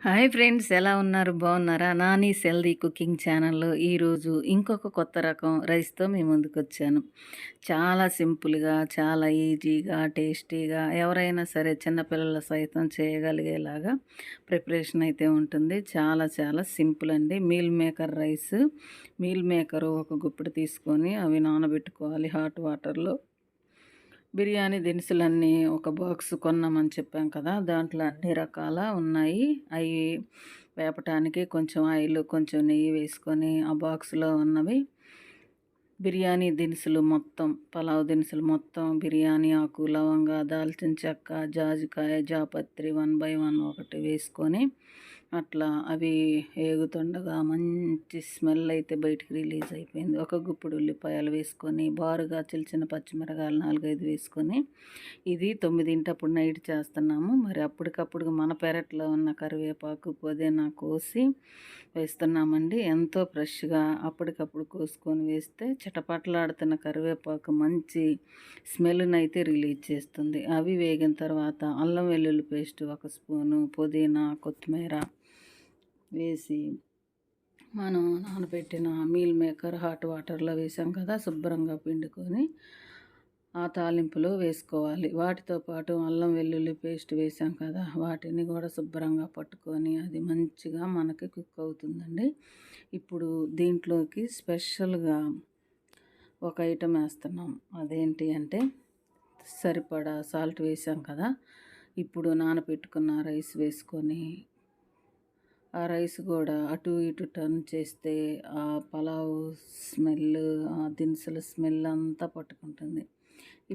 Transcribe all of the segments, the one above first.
Hi friends ఎలా ఉన్నారు? బాగున్నారా? నాని సెల్దీ కుకింగ్ ఛానల్లో ఈరోజు ఇంకొక కొత్త రకం రైస్తో మీ ముందుకు వచ్చాను చాలా సింపుల్గా చాలా ఈజీగా టేస్టీగా ఎవరైనా సరే చిన్నపిల్లల సైతం చేయగలిగేలాగా ప్రిపరేషన్ అయితే ఉంటుంది. చాలా చాలా సింపుల్ అండి. Meal maker rice meal maker ఒక గుప్పిడి తీసుకొని అవి నానబెట్టుకోవాలి హాట్ వాటర్లో. బిర్యానీ దినుసులన్నీ ఒక బాక్స్ కొన్నామని చెప్పాం కదా దాంట్లో అన్ని రకాల ఉన్నాయి. అవి వేపటానికి కొంచెం ఆయిల్ కొంచెం నెయ్యి వేసుకొని ఆ బాక్స్లో ఉన్నవి. బిర్యానీ దినుసులు మొత్తం పలావ్ దినుసులు మొత్తం బిర్యానీ ఆకు లవంగా దాల్చిన చెక్క జాజికాయ జాపత్రి వన్ బై వన్ ఒకటి వేసుకొని అట్లా అవి ఏగుతుండగా మంచి స్మెల్ అయితే బయటికి రిలీజ్ అయిపోయింది. ఒక గుప్పుడు ఉల్లిపాయలు వేసుకొని బారుగా చిలిచిన పచ్చిమిరకాయలు నాలుగైదు వేసుకొని ఇది తొమ్మిదింటప్పుడు నైట్ చేస్తున్నాము. మరి అప్పటికప్పుడు మన పెరట్లో ఉన్న కరివేపాకు పుదీనా కోసి వేస్తున్నామండి. ఎంతో ఫ్రెష్గా అప్పటికప్పుడు కోసుకొని వేస్తే చిటపట్లాడుతున్న కరివేపాకు మంచి స్మెల్ని అయితే రిలీజ్ చేస్తుంది. అవి వేగిన తర్వాత అల్లం వెల్లుల్లి పేస్ట్ ఒక స్పూను పుదీనా కొత్తిమీర వేసి మనం నానబెట్టిన మీల్ మేకర్ హాట్ వాటర్లో వేసాం కదా శుభ్రంగా పిండుకొని ఆ తాలింపులో వేసుకోవాలి. వాటితో పాటు అల్లం వెల్లుల్లి పేస్ట్ వేసాం కదా వాటిని కూడా శుభ్రంగా పట్టుకొని అది మంచిగా మనకి కుక్ అవుతుందండి. ఇప్పుడు దీంట్లోకి స్పెషల్గా ఒక ఐటెం వేస్తున్నాం. అదేంటి అంటే సరిపడా సాల్ట్ వేసాం కదా ఇప్పుడు నానబెట్టుకున్న రైస్ వేసుకొని ఆ రైస్ కూడా అటు ఇటు టర్న్ చేస్తే ఆ పలావ్ స్మెల్ ఆ దినుసుల స్మెల్ అంతా పట్టుకుంటుంది.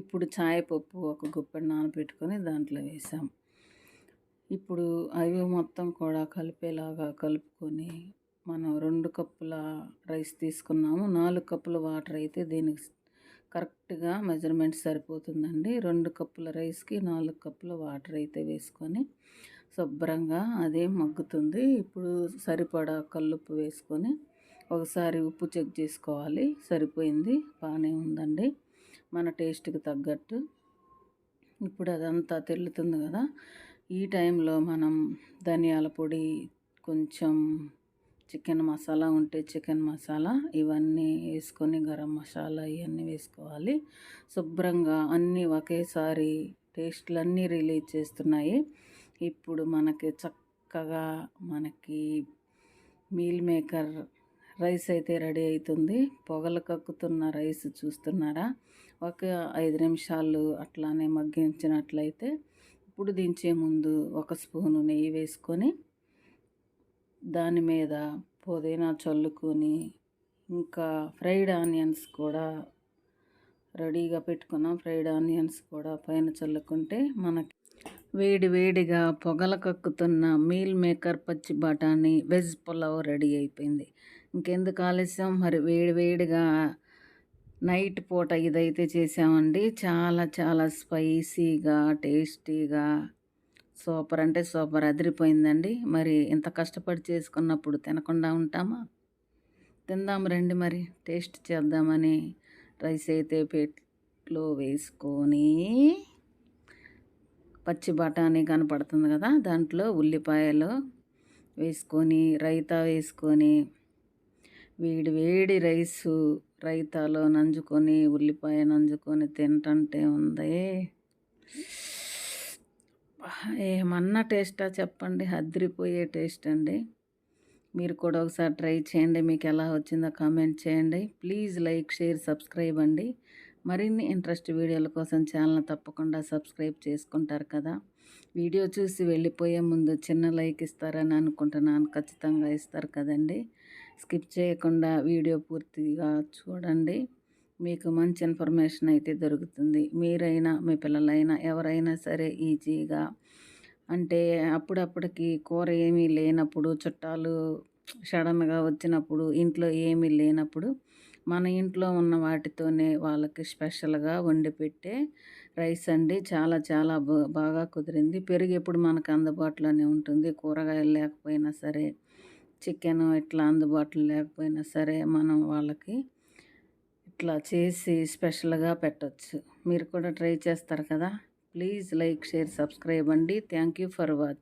ఇప్పుడు చాయ్ పప్పు ఒక గుప్పెడు నానబెట్టుకొని దాంట్లో వేసాం. ఇప్పుడు అవి మొత్తం కూడా కలిపేలాగా కలుపుకొని మనం రెండు కప్పుల రైస్ తీసుకున్నాము. నాలుగు కప్పుల వాటర్ అయితే దీనికి కరెక్ట్గా మెజర్మెంట్ సరిపోతుందండి. రెండు కప్పుల రైస్కి నాలుగు కప్పుల వాటర్ అయితే వేసుకొని శుభ్రంగా అదే మగ్గుతుంది. ఇప్పుడు సరిపడా కల్లుప్పు వేసుకొని ఒకసారి ఉప్పు చెక్ చేసుకోవాలి. సరిపోయింది. బాగానే ఉందండి. మన టేస్ట్కి తగ్గట్టు. ఇప్పుడు అదంతా తెల్లుతుంది కదా. ఈ టైంలో మనం ధనియాల పొడి కొంచెం చికెన్ మసాలా ఉంటే చికెన్ మసాలా ఇవన్నీ వేసుకొని గరం మసాలా ఇవన్నీ వేసుకోవాలి. శుభ్రంగా అన్నీ ఒకేసారి టేస్ట్లన్నీ రిలీజ్ చేస్తున్నాయి. ఇప్పుడు మనకి చక్కగా మనకి మీల్ మేకర్ రైస్ అయితే రెడీ అవుతుంది పొగలు కక్కుతున్న రైస్ చూస్తున్నారా? ఒక ఐదు నిమిషాలు అట్లానే మగ్గించినట్లయితే ఇప్పుడు దించే ముందు ఒక స్పూను నెయ్యి వేసుకొని దాని మీద పుదీనా చల్లుకొని ఇంకా ఫ్రైడ్ ఆనియన్స్ కూడా రెడీగా పెట్టుకున్నాం. ఫ్రైడ్ ఆనియన్స్ కూడా పైన చల్లుకుంటే మనకి వేడి వేడిగా పొగల కక్కుతున్న మీల్ మేకర్ పచ్చి బఠానీ వెజ్ పులావ్ రెడీ అయిపోయింది. ఇంకెందుకు ఆలస్యం? మరి వేడి వేడిగా నైట్ పూట ఇదైతే చేసామండి చాలా చాలా స్పైసీగా టేస్టీగా సూపర్ అంటే సూపర్ అదిరిపోయిందండి. మరి ఇంత కష్టపడి చేసుకున్నప్పుడు తినకుండా ఉంటామా? తిందాం రండి మరి టేస్ట్ చేద్దామని రైస్ అయితే పెట్లో వేసుకొని పచ్చి బఠానీ కనపడుతుంది కదా దాంట్లో ఉల్లిపాయలు వేసుకొని రైతా వేసుకొని వేడి వేడి రైసు రైతాలో నంజుకొని ఉల్లిపాయ నంజుకొని తింటంటే ఉంది. ఏమన్నా టేస్టా చెప్పండి అదిరిపోయే టేస్ట్ అండి. మీరు కూడా ఒకసారి ట్రై చేయండి మీకు ఎలా వచ్చిందో కామెంట్ చేయండి. ప్లీజ్ లైక్ షేర్ సబ్స్క్రైబ్ అండి. మరిన్ని ఇంట్రెస్ట్ వీడియోల కోసం ఛానల్ తప్పకుండా సబ్స్క్రైబ్ చేసుకుంటారు కదా. వీడియో చూసి వెళ్ళిపోయే ముందు చిన్న లైక్ ఇస్తారని అనుకుంటున్నాను. ఖచ్చితంగా ఇస్తారు కదండి. స్కిప్ చేయకుండా వీడియో పూర్తిగా చూడండి. మీకు మంచి ఇన్ఫర్మేషన్ అయితే దొరుకుతుంది. మీరైనా మీ పిల్లలైనా ఎవరైనా సరే ఈజీగా అంటే అప్పుడప్పటికి కూర ఏమీ లేనప్పుడు చుట్టాలు సడన్గా వచ్చినప్పుడు ఇంట్లో ఏమీ లేనప్పుడు మన ఇంట్లో ఉన్న వాటితోనే వాళ్ళకి స్పెషల్గా వండి పెట్టే రైస్ అండి. చాలా చాలా బాగా కుదిరింది. పెరుగు ఎప్పుడు మనకు అందుబాటులోనే ఉంటుంది. కూరగాయలు లేకపోయినా సరే చికెన్ ఇట్లా అందుబాటులో లేకపోయినా సరే మనం వాళ్ళకి ఇట్లా చేసి స్పెషల్గా పెట్టచ్చు. మీరు కూడా ట్రై చేస్తారు కదా? ప్లీజ్ లైక్ షేర్ సబ్స్క్రైబ్ అండి. Thank you for watch